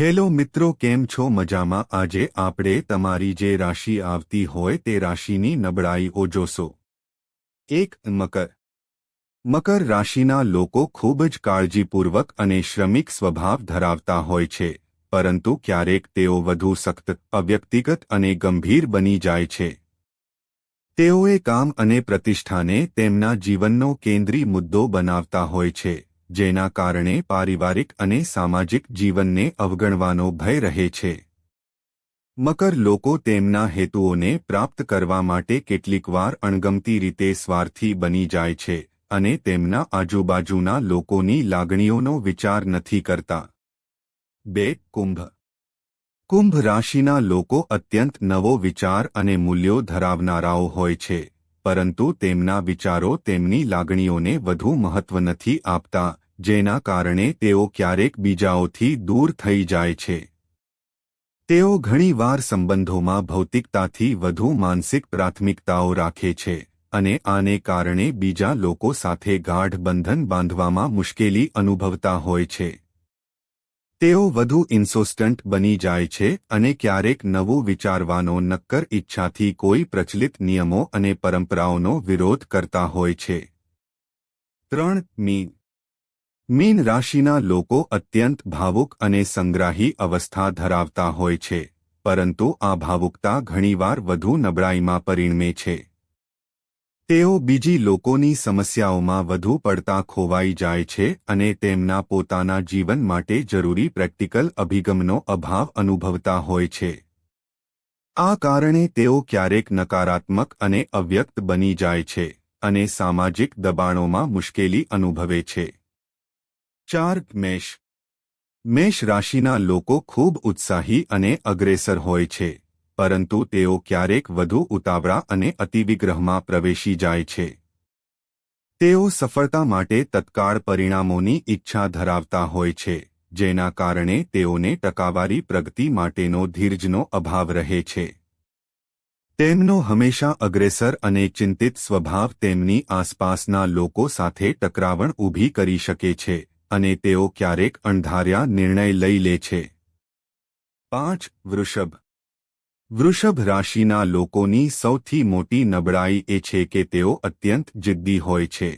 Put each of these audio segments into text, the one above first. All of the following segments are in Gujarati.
હેલો મિત્રો, કેમ છો? મજામાં? આજે આપણે તમારી જે રાશિ આવતી હોય તે રાશિની નબળાઈઓ જોશો એક, મકર. મકર રાશિના લોકો ખૂબ જ કાળજીપૂર્વક અને શ્રમિક સ્વભાવ ધરાવતા હોય છે, પરંતુ ક્યારેક તેઓ વધુ સખ્ત, અવ્યક્તિગત અને ગંભીર બની જાય છે. તેઓએ કામ અને પ્રતિષ્ઠાને તેમના જીવનનો કેન્દ્રી મુદ્દો બનાવતા હોય છે. જેના કારણે પારિવારિક અને સામાજિક જીવનને અવગણવાનો ભય રહે છે. મકર લોકો તેમના હેતુઓને પ્રાપ્ત કરવા માટે કેટલીકવાર અણગમતી રીતે સ્વાર્થી બની જાય છે અને તેમના આજુબાજુના લોકોની લાગણીઓનો વિચાર નથી કરતા. બે, કુંભ. કુંભ રાશિના લોકો અત્યંત નવો વિચાર અને મૂલ્યો ધરાવનારાઓ હોય છે, પરંતુ તેમના વિચારો તેમની લાગણીઓને વધુ મહત્વ નથી આપતા. જેના કારણે તેઓ ક્યારેક બીજાઓથી દૂર થઈ જાય છે. તેઓ ઘણીવાર સંબંધોમાં ભૌતિકતાથી વધુ માનસિક પ્રાથમિકતાઓ રાખે છે અને આને કારણે બીજા લોકો સાથે ગાઢ બંધન બાંધવામાં મુશ્કેલી અનુભવતા હોય છે. તેઓ વધુ ઇન્સોસ્ટન્ટ બની જાય છે અને ક્યારેક નવું વિચારવાનો નક્કર ઈચ્છાથી કોઈ પ્રચલિત નિયમો અને પરંપરાઓનો વિરોધ કરતા હોય છે. ત્રણ મીન મીન રાશિના લોકો અત્યંત ભાવુક અને સંગ્રાહી અવસ્થા ધરાવતા હોય છે, પરંતુ આ ભાવુકતા ઘણીવાર વધુ નબળાઈમાં પરિણમે છે. તેઓ બીજી લોકોની સમસ્યાઓમાં વધુ પડતા ખોવાઈ જાય છે અને તેમના પોતાના જીવન માટે જરૂરી પ્રેક્ટિકલ અભિગમનો અભાવ અનુભવતા હોય છે. આ કારણે તેઓ ક્યારેક નકારાત્મક અને અવ્યક્ત બની જાય છે અને સામાજિક દબાણોમાં મુશ્કેલી અનુભવે છે. ચાર મેષ. મેષ રાશિના લોકો ખૂબ ઉત્સાહી અને અગ્રેસર હોય છે, પરંતુ તેઓ ક્યારેક વધુ ઉતાવળા અને અતિવિગ્રહમાં પ્રવેશી જાય છે. તેઓ સફળતા માટે તત્કાળ પરિણામોની ઈચ્છા ધરાવતા હોય છે, જેના કારણે તેઓને ટકાવારી પ્રગતિ માટેનો ધીરજનો અભાવ રહે છે. તેમનો હંમેશા અગ્રેસર અને ચિંતિત સ્વભાવ તેમની આસપાસના લોકો સાથે ટકરાવણ ઊભી કરી શકે છે અને તેઓ ક્યારેક અણધાર્યા નિર્ણય લઈ લે છે. પાંચ, વૃષભ. વૃષભ રાશિના લોકોની સૌથી મોટી નબળાઈ એ છે કે તેઓ અત્યંત જિદ્દી હોય છે.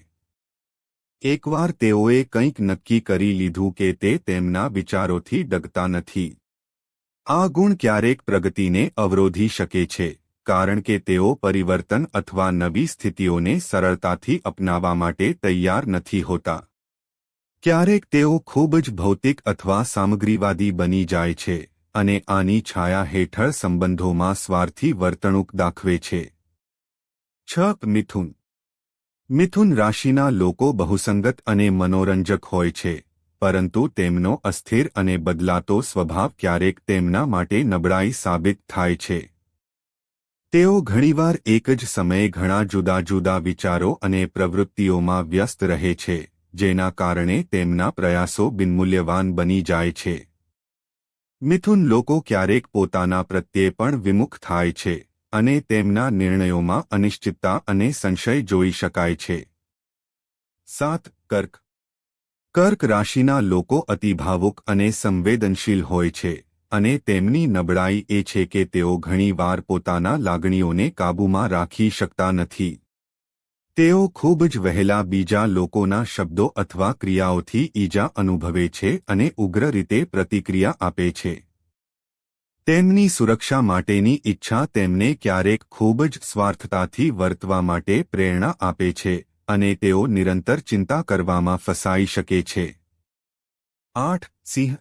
એકવાર તેઓએ કંઈક નક્કી કરી લીધું કે તે તેમના વિચારોથી ડગતા નથી. આ ગુણ ક્યારેક પ્રગતિને અવરોધી શકે છે, કારણ કે તેઓ પરિવર્તન અથવા નવી સ્થિતિઓને સરળતાથી અપનાવવા માટે તૈયાર નથી હોતા. ક્યારેક તેઓ ખૂબ જ ભૌતિક અથવા સામગ્રીવાદી બની જાય છે અને આની છાયા હેઠળ સંબંધોમાં સ્વાર્થી વર્તણૂક દાખવે છે. છ મિથુન. મિથુન રાશિના લોકો બહુસંગત અને મનોરંજક હોય છે, પરંતુ તેમનો અસ્થિર અને બદલાતો સ્વભાવ ક્યારેક તેમના માટે નબળાઈ સાબિત થાય છે. તેઓ ઘણીવાર એક જ સમયે ઘણા જુદા જુદા વિચારો અને પ્રવૃત્તિઓમાં વ્યસ્ત રહે છે. જેના કારણે તેમના પ્રયાસો બિનમૂલ્યવાન બની જાય છે. મિથુન લોકો ક્યારેક પોતાના પ્રત્યે પણ વિમુખ થાય છે અને તેમના નિર્ણયોમાં અનિશ્ચિતતા અને સંશય જોઈ શકાય છે. સાત, કર્ક. કર્ક રાશિના લોકો અતિભાવુક અને સંવેદનશીલ હોય છે અને તેમની નબળાઈ એ છે કે તેઓ ઘણીવાર પોતાના લાગણીઓને કાબૂમાં રાખી શકતા નથી. તેઓ ખૂબ જ વહેલા બીજા લોકોના શબ્દો અથવા ક્રિયાઓથી ઈજા અનુભવે છે અને ઉગ્ર રીતે પ્રતિક્રિયા આપે છે. તેમની સુરક્ષા માટેની ઈચ્છા તેમને ક્યારેક ખૂબ જ સ્વાર્થતાથી વર્તવા માટે પ્રેરણા આપે છે અને તેઓ નિરંતર ચિંતા કરવામાં ફસાઈ શકે છે. આઠ, સિંહ.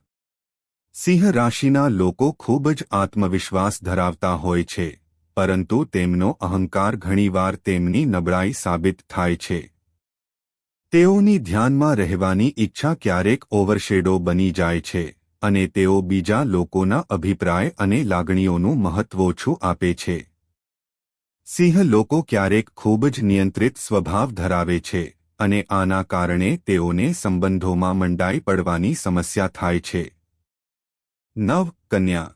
સિંહ રાશિના લોકો ખૂબ જ આત્મવિશ્વાસ ધરાવતા હોય છે. પરંતુ તેમનો અહંકાર ઘણીવાર તેમની નબળાઈ સાબિત થાય છે. તેઓની ધ્યાનમાં રહેવાની ઈચ્છા ક્યારેક ઓવરશેડો બની જાય છે અને તેઓ બીજા લોકોના અભિપ્રાય અને લાગણીઓનું મહત્વ ઓછું આપે છે. સિંહ લોકો ક્યારેક ખૂબ જ નિયંત્રિત સ્વભાવ ધરાવે છે અને આના કારણે તેઓને સંબંધોમાં મંડાઈ પડવાની સમસ્યા થાય છે. નવ કન્યા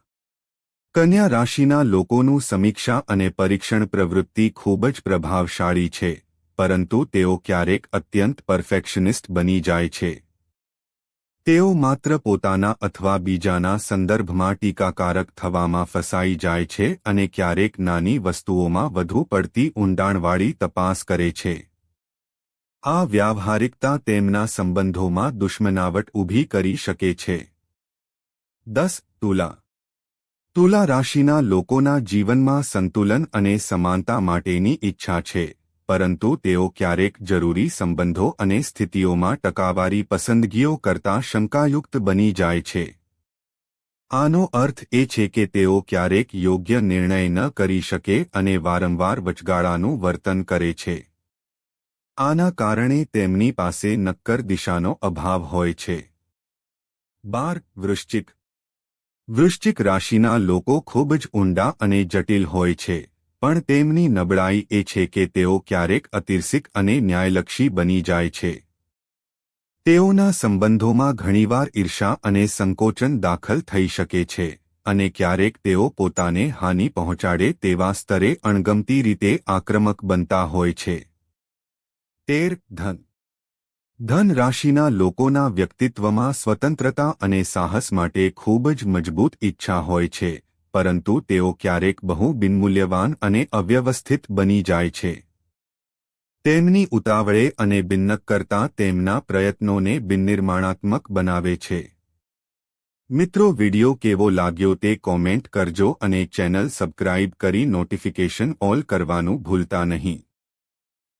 કન્યા રાશિના લોકોનું સમીક્ષા અને પરીક્ષણ પ્રવૃત્તિ ખૂબ જ પ્રભાવશાળી છે, પરંતુ તેઓ ક્યારેક અત્યંત પરફેક્શનિસ્ટ બની જાય છે. તેઓ માત્ર પોતાના અથવા બીજાના સંદર્ભમાં ટીકાકારક થવામાં ફસાઈ જાય છે અને ક્યારેક નાની વસ્તુઓમાં વધુ પડતી ઊંડાણવાળી તપાસ કરે છે. આ વ્યાવહારિકતા તેમના સંબંધોમાં દુશ્મનાવટ ઊભી કરી શકે છે. દસ, તુલા તુલા રાશિના લોકોના જીવનમાં સંતુલન અને સમાનતા માટેની ઈચ્છા છે, પરંતુ તેઓ ક્યારેક જરૂરી સંબંધો અને સ્થિતિઓમાં ટકાવારી પસંદગીઓ કરતા શંકાયુક્ત બની જાય છે. આનો અર્થ એ છે કે તેઓ ક્યારેક યોગ્ય નિર્ણય ન કરી શકે અને વારંવાર વચગાળાનું વર્તન કરે છે. આના કારણે તેમની પાસે નક્કર દિશાનો અભાવ હોય છે. બાર વૃશ્ચિક વૃશ્ચિક રાશિના લોકો ખૂબ જ ઊંડા અને જટિલ હોય છે, પણ તેમની નબળાઈ એ છે કે તેઓ ક્યારેક અતિરસિક અને ન્યાયલક્ષી બની જાય છે. તેઓના સંબંધોમાં ઘણીવાર ઈર્ષા અને સંકોચન દાખલ થઈ શકે છે, અને ક્યારેક તેઓ પોતાને હાનિ પહોંચાડે તેવા સ્તરે અણગમતી રીતે આક્રમક બનતા હોય છે. તેર ધન ધન રાશિના લોકોના વ્યક્તિત્વમાં સ્વતંત્રતા અને સાહસ માટે ખૂબ જ મજબૂત ઈચ્છા હોય છે, પરંતુ તેઓ ક્યારેક બહુ બિનમૂલ્યવાન અને અવ્યવસ્થિત બની જાય છે. તેમની ઉતાવળે અને બિન્નક્કરતા તેમના પ્રયત્નોને બિનનિર્માણાત્મક બનાવે છે. મિત્રો, વિડિયો કેવો લાગ્યો તે કોમેન્ટ કરજો અને ચેનલ સબસ્ક્રાઇબ કરી નોટિફિકેશન ઓલ કરવાનું ભૂલતા નહીં.